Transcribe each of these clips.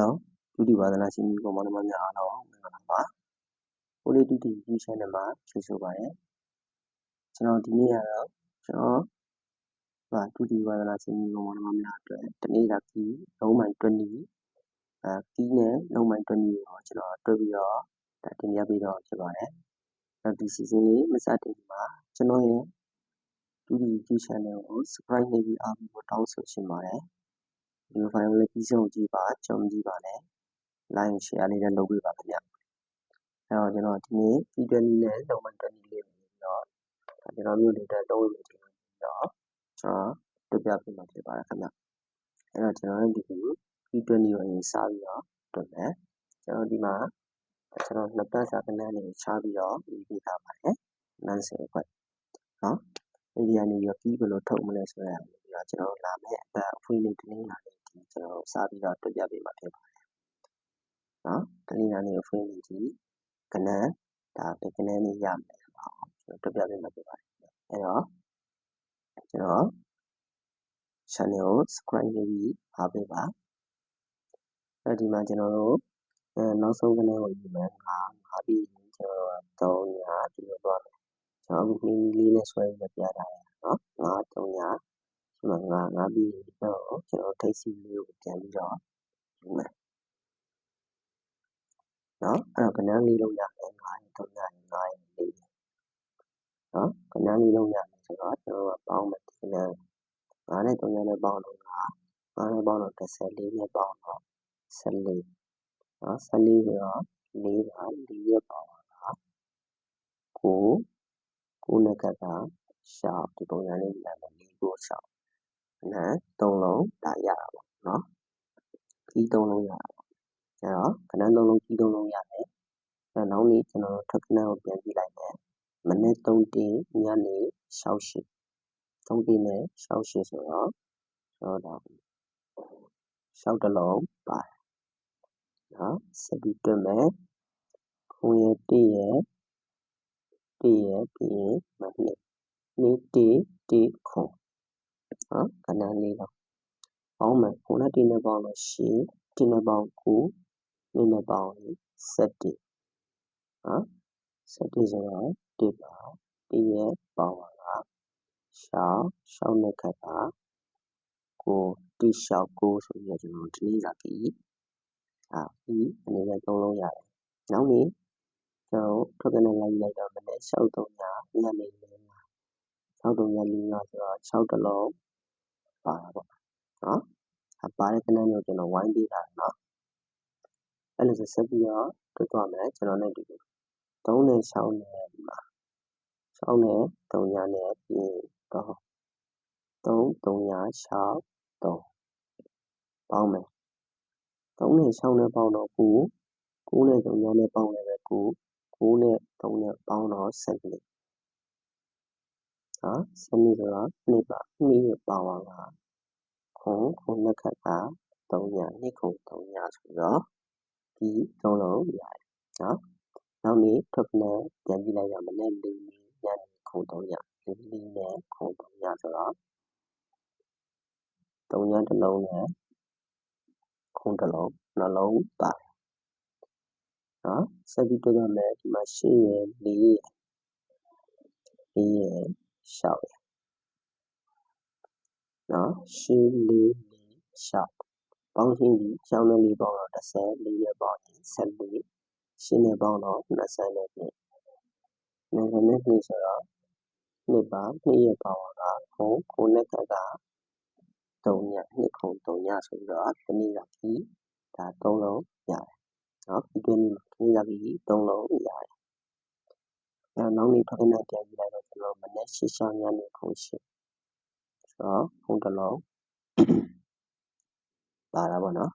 Hello ဒုတိဝါဒနာရှင်ကြီးကောင်မတော်များအားလုံးမင်္ဂလာပါ။ Holy Duty YouTube Channel မှာကျေးဇူးပါတယ်။ကျွန်တော်ဒီနေ့ကတော့ကျွန်တော်ဟာဒုတိဝါဒနာရှင်ကြီးကောင်မတော်များအတွက်တနေ့တာကီးလုံးမိုင်20အဲကီးနဲ့လုံးမိုင်20ကိုကျွန်တော်တွေ့ပြီးတော့ဒါတင်ပြပေးတော့ဖြစ်ပါတယ်။အဲဒီ season လေးမစတင်ခင်မှာကျွန်တော်ရဲ့ဒုတိ YouTube Channel ကို subscribe လုပ်ပြီးအားပေးဖို့တောင်းဆိုချင်ပါတယ်။ ဒီလိုဖိုင်လေးပြီးဆုံးကြည့်ပါကြုံကြည့်ပါနဲ့ like share လေးလည်းလုပ်ပေးပါခင်ဗျအဲတော့ကျွန်တော်ဒီနေ့ဗီဒီယိုလေးနဲ့လုံးဝတက်နေလေးပြီးတော့ကျွန်တော်မျိုးလေးတက်လုံးဝလေးတင်ပြီးတော့ကျွန်တော်ပြပြပေးမှာဖြစ်ပါတယ်ခင်ဗျအဲတော့ကျွန်တော်ဒီဗီဒီယိုကိုအရင်စပြီးတော့တွေ့မယ်ကျွန်တော်ဒီမှာကျွန်တော်နှစ်ပတ်စာကဏ္ဍလေးကိုချပြီးတော့ပြီးပြထားပါတယ်နန်းစေခွက်နော်ဒီကနေပြီးတော့ပြီးဘယ်လိုထုတ်မလဲဆိုရအောင်ပြီးတော့ကျွန်တော်လာမယ့်အပတ်အဖွင့်လေးတင်းလာလေးဒီ ကျွန်တော်စပြီးတော့တွေ့ပြပေးမှာဖြစ်ပါတယ်။နော်တနင်္လာနေ့အဖွင့်လေးဒီကနန်းဒါဒီကနန်းလေးရမယ်ဆိုတော့ကျွန်တော်တွေ့ပြပေးမှာဖြစ်ပါတယ်။အဲတော့ကျွန်တော် channel ကို subscribe လုပ်ပြီးအားပေးပါ။အဲဒီမှာကျွန်တော်တို့အဲနောက်ဆုံးကနန်းကိုယူမယ်ငါငါပြီးကျွန်တော်3ညာပြီးတော့သွားမယ်။ကျွန်တော်အခုမီလေးနဲ့ဆွဲပြီးပြထားတယ်နော်။ငါ3ညာ ဒီမှာငါငါပြီးတော့ကျွန်တော်ထိတ်စီလေးကိုပြန်ပြီးတော့ယူမယ်နော်အဲ့တော့ကဏ္ဍလေးလုံးရမယ်9ရင်3ရရင်9ရင်4ရင်နော်ကဏ္ဍလေးလုံးရမယ်ဆိုတော့ကျွန်တော်ကပေါင်းမယ်ဒီကဏ္ဍ9နဲ့3ရနဲ့ပေါင်းတော့9နဲ့ပေါင်းတော့14နဲ့ပေါင်းတော့14နော်14ဆိုတော့4ပါ4ရက်ပေါင်းတာ9 9နဲ့ကတ်တာရှောက်ဒီပုံစံလေးရမယ်4ကိုရှောက် နာ3လုံး ဒါရတာပေါ့နော် ကြီး3လုံးရတာပေါ့ အဲ့တော့ကဏ္ဍ3လုံး ကြီး3လုံးရတယ်အဲ့နောက်နေ့ ကျွန်တော်ထပ်ကဏ္ဍကို ပြန်ကြည့်လိုက်မယ် မနေ့3တင်ညနေ6ရှိ3တင်နဲ့6ရှိဆိုတော့ကျွန်တော်တော့6တလုံးပါတယ်နော်ဆက်ပြီးတွက်မယ် ခုံရဲ့1ရဲ့1ရဲ့ပြီးရင်မနေ့နေ့1 1ခုံ နော်ကဏ္ဍလေးတော့ပေါင်းမယ်ခုနတင်နဲ့ပေါင်းတော့ ရှင်းတင်နဲ့ပေါင်း9နေနဲ့ပေါင်း7နော်7ဆိုတော့1ပါ1ရဲ့ပေါင်းပါက ရှောင်းရှောင်းနဲ့ခတ်တာ ကိုတိရှောက် ကိုဆိုပြီးတော့ ကျွန်တော်ဒီနေ့စာပြီးအာပြီးအနေနဲ့ သုံးလုံးရတယ် နောက်နေ့ ကျွန်တော်ထွက်ကနေလိုက်လိုက်တော့ မနေ့6 3ညညနေ4 6 3ည4ညဆိုတော့6တလုံး ပါတာပေါ့နော်အပါတဲ့ကဏ္ဍမျိုးကျွန်တော်ဝိုင်းပေးတာနော်အဲ့လိုဆိုဆက်ပြီးတော့တွေ့သွားမယ်ကျွန်တော်နဲ့ဒီလို3နဲ့6နဲ့ဒီမှာ6နဲ့3ညနဲ့ပြီးတော့3 3ည6 3ပေါင်းမယ်3နဲ့6နဲ့ပေါင်းတော့9 9နဲ့3ညနဲ့ပေါင်းလည်းပဲ9 9နဲ့3နဲ့ပေါင်းတော့ 12ဟာ12ဆိုတော့2ပါ2ပါဝါကခုံခုံနှစ်ခတ်က3ည2ခုံ3ညဆိုတော့ဒီသုံးလုံးရတယ်နော်နောက်နေ့ထွက်ပနဲ့ပြန်ကြည့်လိုက်ရမလဲ၄နေ့ညနေခုံ3ည၄နေ့နဲ့ခုံ3ညဆိုတော့3ညတစ်လုံးနဲ့ခုံတစ်လုံးနှလုံးပါတယ်နော်ဆက်ပြီးတွေ့ရမယ်ဒီမှာ၈ရယ်၄ရယ်၄ရ ယ်6ရယ်နော်၈၄၄6ပေါင်းချင်းပြီးရှောင်းနဲ့လေးပေါင်းတော့30လေးနဲ့ပေါင်းရင်14ရှင်းနဲ့ပေါင်းတော့20နဲ့ပြည့်20နဲ့ပြည့်ဆိုတော့နှစ်ပါနှစ်ရက်ပေါင်းတာခုခုနဲ့ကက3ညနှစ်ခု3ညဆိုပြီးတော့ဒီနေ့ကပြီးဒါ3လုံးရတယ်နော်ဒီနေ့မှာဒီနေ့ကပြီး3လုံးရတယ် အဲနောက်နေ့ထွက်နေပြန်ကြည့်လိုက်တော့ ကျွန်တော်မနေ့ရှင်းရှောင်း ညနေခုရှင်းဆိုတော့ခုတစ်လုံး ပါတာပေါ့နော်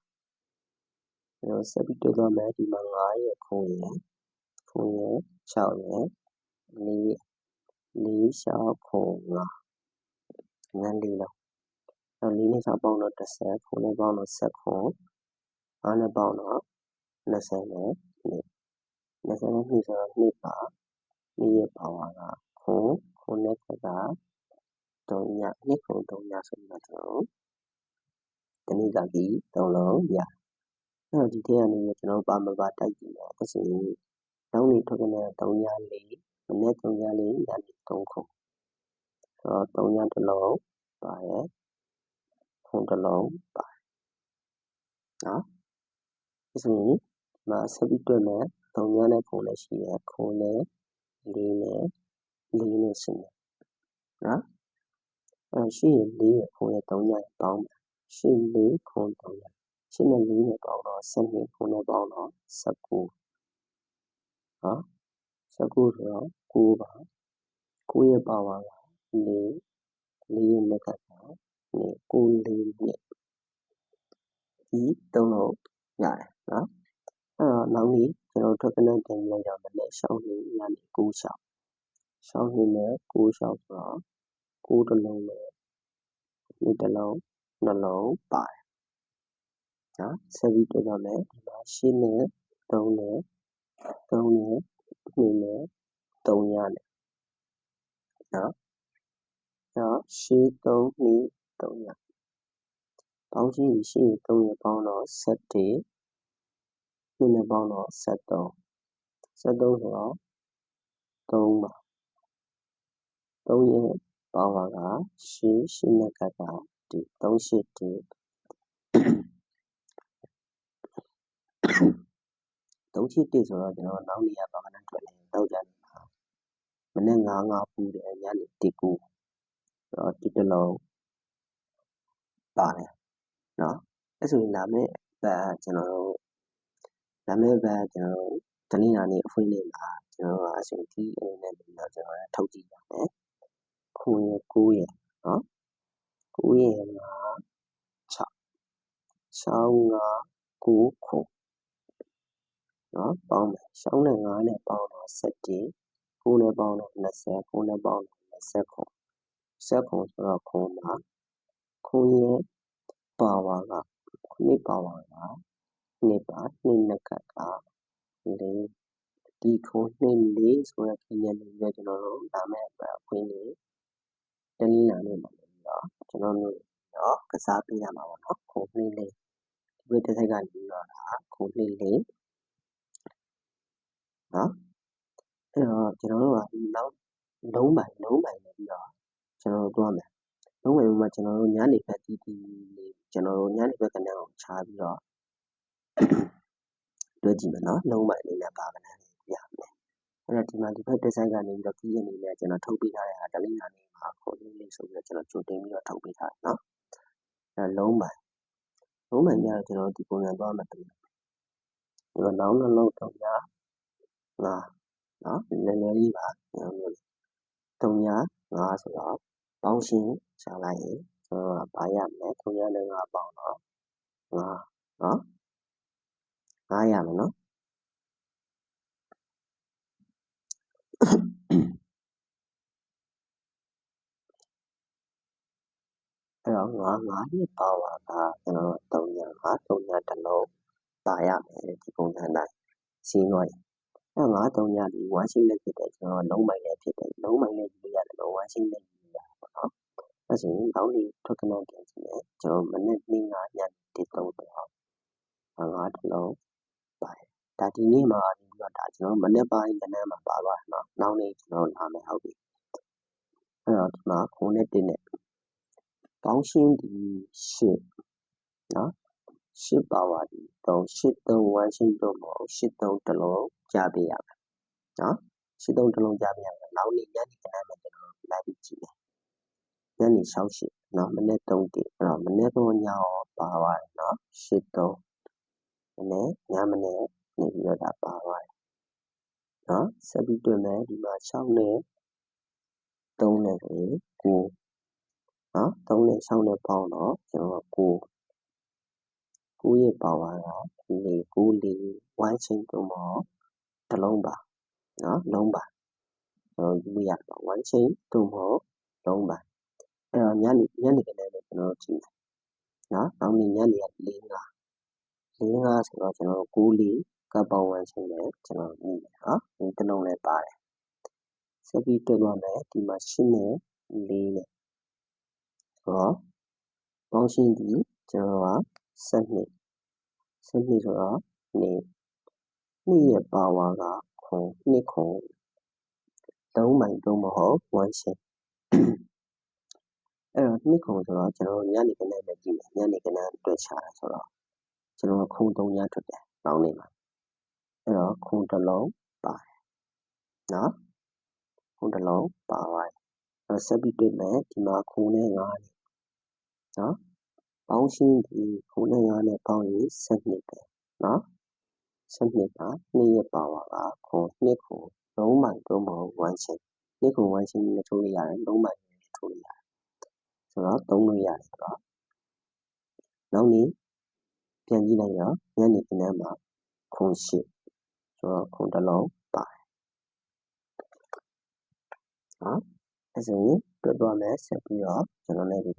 အဲတော့ဆက်ပြီးတွေ့သွားမယ် ဒီမှာ9ရဲ့ခုံးရဲ့ခုံးရဲ့6ရဲ့4 4 6ခုံး9ငန်းလေးလုံး အဲ4နဲ့6ပေါင်းတော့30ခုံးနဲ့ ပေါင်းတော့10ခုံး9နဲ့ ပေါင်းတော့20နဲ့2 20နဲ့2ဆိုတော့2ပါ 2ရဲ့ ပါဝါက ခုံးခုံးနဲ့ခက်က3ည2ခုံ3ညဆိုပြီးတော့ ကျွန်တော်တနည်းကပြီး3လုံးရအဲ့တော့ ဒီထဲကနေပြီးကျွန်တော်တို့ ပါမပါ တိုက်ကြည့်မယ်အဲ့ဆိုရင် နောက်နေထွက်ကနေ3ည4မနေ့3ည4ညနေ3ခုဆိုတော့3ညတစ်လုံးပါတယ် ခုတစ်လုံးပါတယ် နော် အဲ့ဆိုရင် ဒီမှာ ဆက်ပြီးတွေ့မယ်3ညနဲ့ ခုလည်းရှိတယ် ခုလည်း 4နဲ့4နဲ့ရှိတယ်နော်အဲ့ရှိရင်4နဲ့ခုနဲ့3ညပေါင်းမယ်ရှိ4ခု3ညရှင်းနဲ့4နဲ့ပေါင်းတော့12ခုနဲ့ပေါင်းတော့19နော်19ဆိုတော့9ပါ9ရဲ့ပါဝါက4 4ရဲ့လက်ကက9 9 4နဲ့ဒီ3လုံးရတယ်နော် အဲ့တော့နောက်နေ့ကျွန်တော်ထွက်ကနက်တင်လိုက်တော့မနေ့ရှောင်းနေညနေ9ရှောင်းရှောင်းနေနဲ့9ရှောင်းဆိုတော့9တလုံးနဲ့ဒီတလုံးနှလုံးပါတယ်နော်ဆက်ပြီးတွေ့ပါမယ်ဒီမှာရှင်းနဲ့3နဲ့3နဲ့2နဲ့3ရနဲ့နော်နော်ရှင်း3နဲ့3ရပေါင်းရှင်းရှင်း3ရပေါင်းတော့7 2နဲ့ပေါင်းတော့73 73ဆိုတော့3ပါ3ရဲ့ပေါင်းပါကရှင်းရှင်းနဲ့ကကဒီ38 3ချစ်1ဆိုတော့ကျွန်တော်နောက်နေရပါကနထွက်နေတောက်ကြတယ်မနေ့9 9ပူတယ်ညနေ1 9ဆိုတော့ဒီတစ်လုံးပါတယ်နော်အဲ့ဆိုရင်လာမယ့်ဘက်ကျွန်တော်တို့ လာမယ့်ဘက်ကျွန်တော်တို့ တနင်္လာနေ့ အဖွင့်နေ့မှာ ကျွန်တော်တို့အချိန်ကြီးအနေနဲ့ပြီးတော့ ကျွန်တော်တို့ ထုတ်ကြည့်ပါမယ်ခုရ9ရနော်9ရမှာ6 6 5 9ခုနော်ပေါင်းမယ်ရှောင်းနဲ့9နဲ့ ပေါင်းတော့7 9နဲ့ ပေါင်းတော့20 9နဲ့ ပေါင်းတော့20ခု20ခုဆိုတော့ခုမှာခုရဲ့ ပါဝါကခုနှစ်ပါဝါက နှစ်ပါ နှစ်နှစ်ကကလေးဒီခုနှစ်လေးဆိုတဲ့ခင်းရနေပြီးကျွန်တော်တို့ဒါမဲ့အခွင့်လေးတနည်းအားနဲ့ပါလို့တော့ကျွန်တော်တို့တော့ကစားပေးရမှာပေါ့နော်ခုနှစ်လေး ဒီဘက်တစ်ဆက်ကနေပြီးတော့ခုနှစ်လေးနော် အဲ့တော့ ကျွန်တော်တို့က နောက် လုံးပိုင် လုံးပိုင်နေပြီးတော့ ကျွန်တော်တို့တွားမယ် လုံးပိုင်မှာကျွန်တော်တို့ညနေဘက်တီးတီးလေးကျွန်တော်တို့ညနေဘက်ကနန်းအောင်ချားပြီးတော့ တွဲကြည့်မယ်နော် လုံးပိုင်လေးနဲ့ပါကနန်းလေးပြမယ်အဲ့တော့ ဒီမှာ ဒီဘက်တစ်ဆိုင်ကနေပြီးတော့ပြီးရနေလဲကျွန်တော်ထုတ်ပေးထားတဲ့ဟာတလေးနာနေမှာ ခုလေးလေးဆိုပြီးတော့ ကျွန်တော် ကြိုတင်ပြီးတော့ ထုတ်ပေးထားတယ်နော် အဲ့လုံးပိုင် လုံးပိုင်ကြတော့ ကျွန်တော်ဒီပုံစံသွားမှတူတယ်ဒီတော့နောက်နှလုံးတော့ညာငါနော် နည်းနည်းလေးပါကျွန်တော်မျိုးတုံညာငါဆိုတော့ ပေါင်းရှင်းရှာလိုက်ရင် ကျွန်တော်ကဘာရမလဲတုံညာနဲ့ ငါပေါင်းတော့ ငါနော် ငါရမယ်နော်အဲ့တော့ငါငါရဲ့ပါဝါကကျွန်တော်တုံညာငါတုံညာတစ်လုံးပါရမယ်ဒီပုံစံတိုင်းစီးသွားရင်အဲ့ငါတုံညာဒီဝါရှင်းလက်ဖြစ်တယ်ကျွန်တော်လုံးမိုင်လည်းဖြစ်တယ်လုံးမိုင်လည်းယူရတယ်လုံးဝါရှင်းလည်းယူရတယ်ပေါ့နော်အဲ့ဆိုရင်နောက်နေ့ထွက်ကနတင်ကြည့်မယ်ကျွန်တော်မနေ့နေ့ငါညတိတုံးဆိုတော့ငါတစ်လုံး ပါတယ် ဒါဒီနေ့မှာဒီတော့ဒါကျွန်တော်မနေ့ပိုင်းကနန်းမှာ ပါသွားတယ် နော်နောက်နေ့ ကျွန်တော်လာမယ် ဟုတ်ပြီ အဲ့တော့ ဒီမှာခုံးနဲ့တင်းနဲ့ပေါင်းရှင်းဒီရှစ်နော်ရှစ်ပါဝါဒီတော့ရှစ်သုံး ဝမ်းရှင်းတော့မဟုတ်ရှစ်သုံး တစ်လုံး ကြားပေးရမယ်နော်ရှစ်သုံး တစ်လုံး ကြားပေးရမယ် နောက်နေ့ ညနေကနန်းမှာ ကျွန်တော်လိုက်ပြီးကြည့်မယ် ညနေ6ရှစ်နော်မနေ့3တိအဲ့တော့ မနေ့တော့ညော ပါသွားတယ်နော်ရှစ်သုံး မနေ့ညမနေ့နေပြီးတော့ ဒါ ပါသွားတယ်နော်ဆက်ပြီးတွေ့မယ် ဒီမှာ6နဲ့3နဲ့ဆိုရင်9နော်3နဲ့6နဲ့ပေါင်းတော့ ကျွန်တော်9 9ရဲ့ ပါဝါက4 9 4 y ချင်းတော့မတစ်လုံးပါနော်လုံးပါ ကျွန်တော်ယူရပါ y ချင်းတော့မလုံးပါ အဲ့တော့ ညနေညနေကလေးပဲ ကျွန်တော်ကြည့်မယ်နော်နောက်နေ့ ညနေက4 5 4 5ဆိုတော့ကျွန်တော်9 4ကပ်ပေါင်း y ချင်းနဲ့ကျွန်တော်ယူမယ်နော်ဒီတစ်လုံးလည်းပါတယ်ဆက်ပြီးတွေ့သွားမယ်ဒီမှာ8နဲ့4နဲ့ဆိုတော့ပေါင်းရှင်းပြီးကျွန်တော်က12 12ဆိုတော့နေ2ရဲ့ပါဝါကခွန်2ခွန်3မိုင်3မဟုတ်1ရှင်အဲ့တော့2ခွန်ဆိုတော့ကျွန်တော်ညနေကနန်းနဲ့ကြည့်မယ်ညနေကနန်းတွေ့ချတာဆိုတော့ ကျွန်တော်ခုံ3ညထွက်တယ်ပေါင်းနေမှာအဲ့တော့ခုံတစ်လုံးပါတယ်နော်ခုံတစ်လုံးပါသွားတယ်အဲ့ဆက်ပြီးတွေ့မယ်ဒီမှာခုံနဲ့9နဲ့နော်ပေါင်းရှင်းဒီခုံနဲ့9နဲ့ပေါင်းရင်12ပဲနော်12ပါ2ရဲ့ပါဝါကခုံ2ခုလုံးမိုင်3မဟုတ်1ချင်း2ခု1ချင်းနဲ့ထိုးလို့ရတယ်လုံးမိုင်နဲ့ထိုးလို့ရတယ်ဆိုတော့သုံးလို့ရတယ်ဆိုတော့နောက်နေ့ ပြန်ကြည့်လိုက်တော့ညနေခင်းမှာခုံရှိဆိုတော့ခုံတစ်လုံးပါတယ်နော်အဲဆိုရင်တွက်သွားမယ်ဆက်ပြီးတော့ကျွန်တော်လည်းဒီ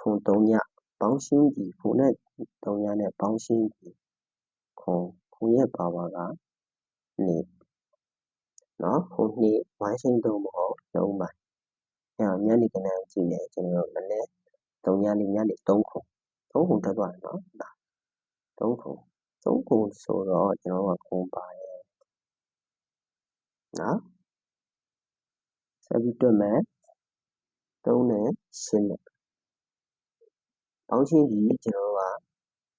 ခုံ3ညပေါင်းရှင်းပြီးခုံနဲ့3ညနဲ့ပေါင်းရှင်းပြီးခုံခုံရဲ့ပါဝါကနေနော်ခုံနှစ်ဝိုင်းရှင်းတော့မဟုတ်လုံးပါအဲညနေခင်းကြည့်မယ်ကျွန်တော်မနေ့3ညနေညနေ3ခု 3ခုတက်သွားတယ်နော်3ခု3ခုဆိုတော့ကျွန်တော်ကခုံပါတယ်နော်ဆက်ပြီးတွက်မယ်3နဲ့8နဲ့ပေါင်းရှင်းပြီးကျွန်တော်က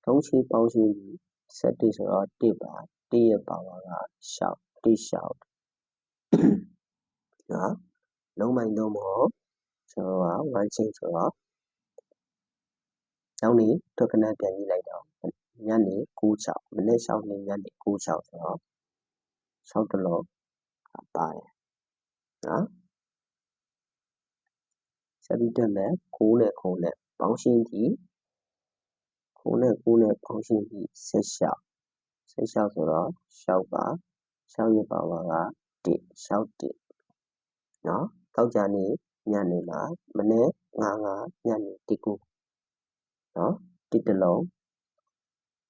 3ချင်းပေါင်းရှင်းပြီး7ဆိုတော့1ပါ1ရဲ့ပါဝါကရှောက်1ရှောက်နော်လုံးမိုင်တော့မဟုတ်ကျွန်တော်က1ချင်းဆိုတော့ နောက်နေ့တွက်ကနပြန်ကြည့်လိုက်တော့ ညနေ9:06မနေ့6နေ့ညနေ9:06ဆိုတော့6တလုံးပါတယ်နော် ဆက်ပြီးတက်မယ် 9 နဲ့9နဲ့ ပေါင်းရှင်းပြီး9နဲ့ 9 နဲ့ ပေါင်းရှင်းပြီး16 16ဆိုတော့6ပါ6ရဲ့ ပါဝါက1 6 1နော်တောက်ကြနေ့ ညနေမှာ မနေ့9 9ညနေ1 9 နော်1တလုံး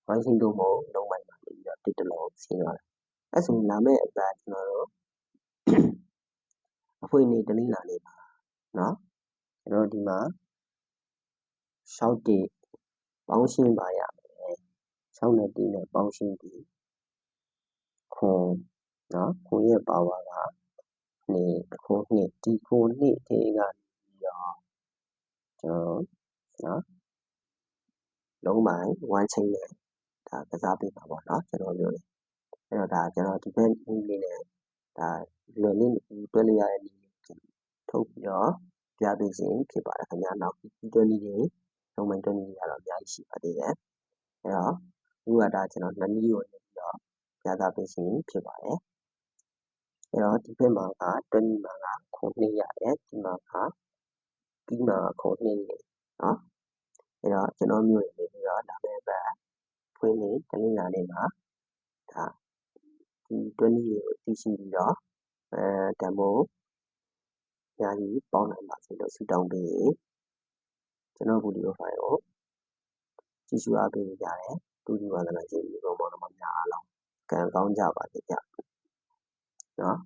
ဝိုင်းရှင်းတို့မို့လုံးမိုင်ပါပြီးတော့1တလုံးဆင်းသွားတယ်အဲ့ဆိုလာမယ့်အပတ်ကျွန်တော်တို့အဖွင့်နေတလင်းလာနေပါနော်ကျွန်တော်ဒီမှာ6တိပေါင်းရှင်းပါရမယ်6နဲ့1နဲ့ပေါင်းရှင်းပြီးခွန်နော်ခွန်ရဲ့ပါဝါကနေခွန်နှစ်ဒီခွန်နှစ်ထဲကပြီးတော့ကျွန်တော်နော် လုံးမိုင်1ချိန်နဲ့ ဒါကစားပေးပါပေါ့နော် ကျွန်တော်ပြောတယ်အဲ့တော့ ဒါ ကျွန်တော် ဒီဘက်လေးနဲ့ ဒါလွယ်လေးတွဲလိုက်ရတဲ့နည်းထုတ်ပြီးတော့ ပြပေးခြင်း ဖြစ်ပါတယ်ခင်ဗျာနောက်20တွေ လုံးမိုင်20တွေကတော့ အများကြီးရှိပါသေးတယ် အဲ့တော့ အခုက ဒါ ကျွန်တော်နှစ်နည်းကိုနေပြီးတော့ ပြသပေးခြင်း ဖြစ်ပါတယ် အဲ့တော့ ဒီဘက်မှာက20မှာက ခုနှစ်ရတယ် ဒီမှာကဒီမှာခုနှစ်နေနော် အဲ့တော့ ကျွန်တော်မျိုးနေပြီးတော့ဒါပဲပဲဖွင့်နေတလင်းလာနေမှာဒါဒီ20ကို သိရှိပြီးတော့အဲတမို့အများကြီး ပေါင်းနိုင်ပါစေလို့ ဆုတောင်းပေးရင်ကျွန်တော်ဗီဒီယိုဖိုင်ကို ကြည့်ရှုအားပေးကြတယ်တူဒီဝါဒနာရှင်ဒီကောင်မောင်နှမများအားလုံး ကံကောင်းကြပါစေကြနော်